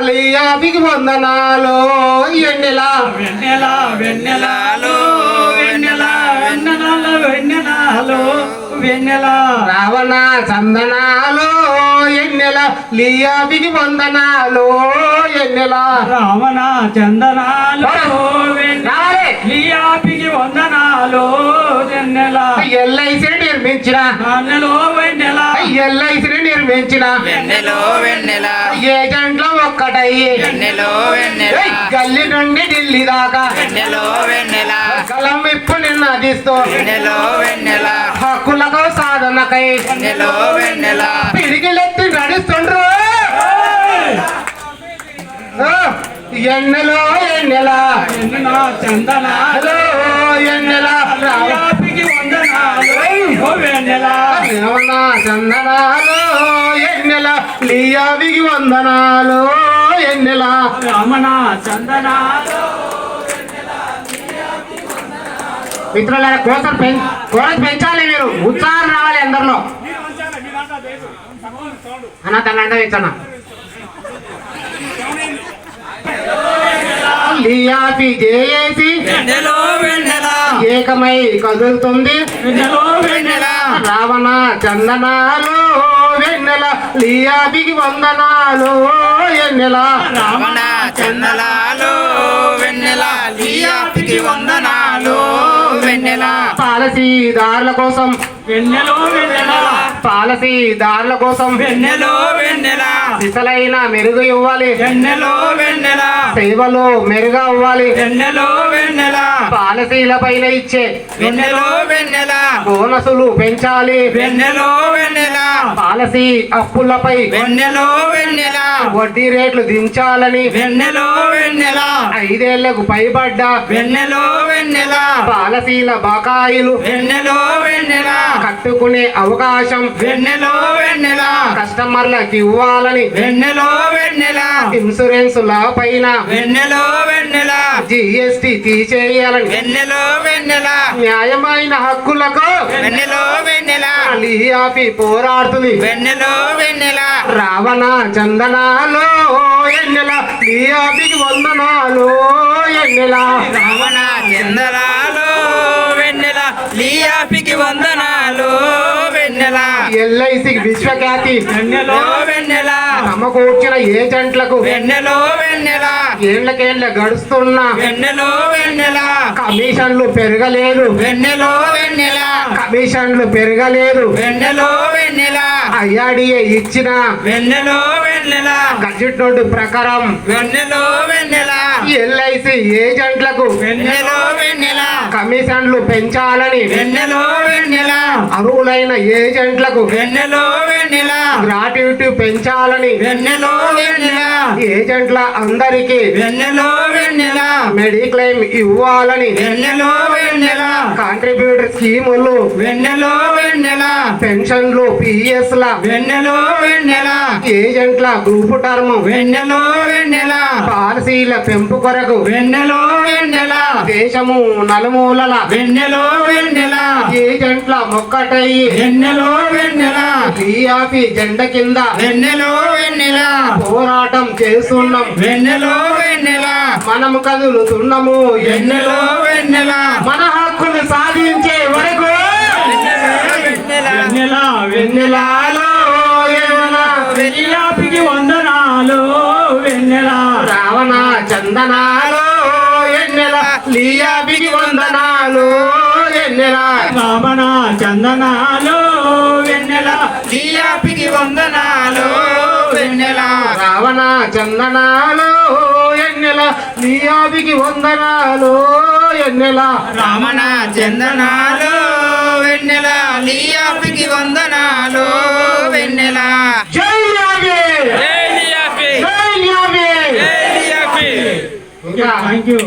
లియాపికి వందనాలు. ఎన్నెల వెన్నెల వెన్నెలాలో వెన్నెల వెన్నెలలో వెన్నెలాలో వెన్నెల. రావణ చందనాలు ఎన్నెల. లియాపికి వందనాలు ఎన్నెల. రావణ చందనాలు వెన్నెల. నిర్మించిన వెన్నెలో వెన్నెల. ఏజెంట్లు ఒక్కటయ్యి వెన్నెలో వెన్నెల. ఏయ్, గల్లీ నుండి ఢిల్లీ దాకా. వెన్నెలో వెన్నెల. కలం విప్పు నిన్నదిస్తూ. వెన్నెలో వెన్నెల. హక్కులకు సాధనకై. వెన్నెలో వెన్నెల. పిడికిలెత్తి నడుస్తుండ్రు. ఆ, ఎన్నెలో ఎన్నెల. చందనాలు ఎన్నెల. వందనాలు. చందనాలు ఎన్నెల లియావికి వందనాలు ఎన్నెల? రమణ చందనాలు మిత్రుల కోసం కోరస్ పెంచాలి మీరు. ఉత్సాహం రావాలి అందరిలో. అన్న తనంటే ఇచ్చన్న లియాపి జేఏసి. వెన్నెలో వెన్నెల. ఏకమై కదులుతుంది. రావణ చందనాలు వెన్నెల లియాపికి వందనాలు ఎన్నెల రావణ చందనాలు వెన్నెల లియాపికి వందనాలు వెన్నెల. పాలసీదారుల కోసం వెన్నెలో వెన్నెల. పాలసీదారుల కోసం వెన్నెలో వెన్నెల. సిసలైన మెరుగు ఇవ్వాలి. వెన్నెలో వెన్నెల. సేవలు మెరుగా అవ్వాలి. వెన్నెలో వెన్నెల. పాలసీల పైన ఇచ్చే వెన్నెలో వెన్నెల. బోనసులు పెంచాలి. వెన్నెలో వెన్నెల. పాలసీ అప్పులపై వెన్నెలో వెన్నెల. వడ్డీ రేట్లు దించాలని వెన్నెలో వెన్నెల. ఐదేళ్ళకు పైబడ్డ వెన్నెలో వెన్నెల. పాలసీల బకాయిలు వెన్నెలో వెన్నెల. కట్టుకునే అవకాశం వెన్నెలో వెన్నెల. కస్టమర్లకు ఇవ్వాలని. వెన్నెలో వెన్నెల. ఇన్సూరెన్స్ లా పైన. వెన్నెలో వెన్నెల. జిఎస్టి తీసేయాలని. వెన్నెలో వెన్నెల. న్యాయమైన హక్కులకు. వెన్నెలో వెన్నెల. లియాపి పోరాడుతుంది. వెన్నెలో వెన్నెల. రావణ చందనాలు ఎన్నెల. లియాపికి వందనాలు ఎన్నెల. రావణ చందనాలు వెన్నెల. లియాపికి వందనాలు వెన్నెల. ఎల్ఐసికి విశ్వఖ్యాతి. వెన్నెలో వెన్నెల. సమకూర్చిన ఏజెంట్లకు వెన్నెలో వెన్నెల. ఏళ్ళకేళ్ళ గడుస్తున్న. వెన్నెలో వెన్నెల. కమిషన్లు పెరగలేదు. వెన్నెలో వెన్నెల. కమిషన్లు పెరగలేదు. వెన్నెలో వెన్నెల. ఐఆర్డిఏ ఇచ్చిన. వెన్నెలో వెన్నెల. గడ్జెట్ నోటు ప్రకారం వెన్నెలో వెన్నెల. ఎల్ఐసి ఏజెంట్లకు వెన్నెలో వెన్నెల. కమిషన్లు పెంచాలని. వెన్నెలో వెన్నెల. అర్హులైన ఏజెంట్లకు వెన్నెలో వెన్నెల. గ్రాట్యుటీ పెంచాలని. వెన్నెలో వెన్నెల. ఏజెంట్ల అందరికీ వెన్నెలో వెన్నెల. మెడిక్లెయిమ్ ఇవ్వాలని. వెన్నెలో వెన్నెల. కాంట్రిబ్యూటర్ స్కీములు. వెన్నెలో వెన్నెల. పెన్షన్లు పిఎస్ ల వెన్నెలో వెన్నెల. ఏజెంట్ల గ్రూప్ టర్మ్. వెన్నెలో వెన్నెల. పాలసీల పెంపు కొరకు. వెన్నెలో వెన్నెల. దేశము నలుమూలల వెన్నెలో వెన్నెల. ఏజెంట్ల మొక్కటై వెన్నెలో వెన్నెల. టీఆపి జెండ కింద వెన్నెలో వెన్నెల. పోరాటం చేస్తున్నాం. వెన్నెలో వెన్నెల. మనము కదులుతున్నాము. వెన్నెలో వెన్నెల. మన హక్కులు సాధించే వరకు వెన్నెల వెన్నెల. వెన్నెలాలో వెన్నెలాపికి వందనాలు వెన్నెల. రావణ చందనాలు లియాపికి వందనాలు ఎన్నెల రామణ చందనాలు వెన్నెల. లియాపికి వందనాలు వెన్నెల. రావణ చందనాలు ఎన్నెల లియాపికి వందనాలు ఎన్నెల రామణ చందనాలు వెన్నెల. లియాపికి వందనాలు వెన్నెల. జై లియాపి జై థ్యాంక్ యూ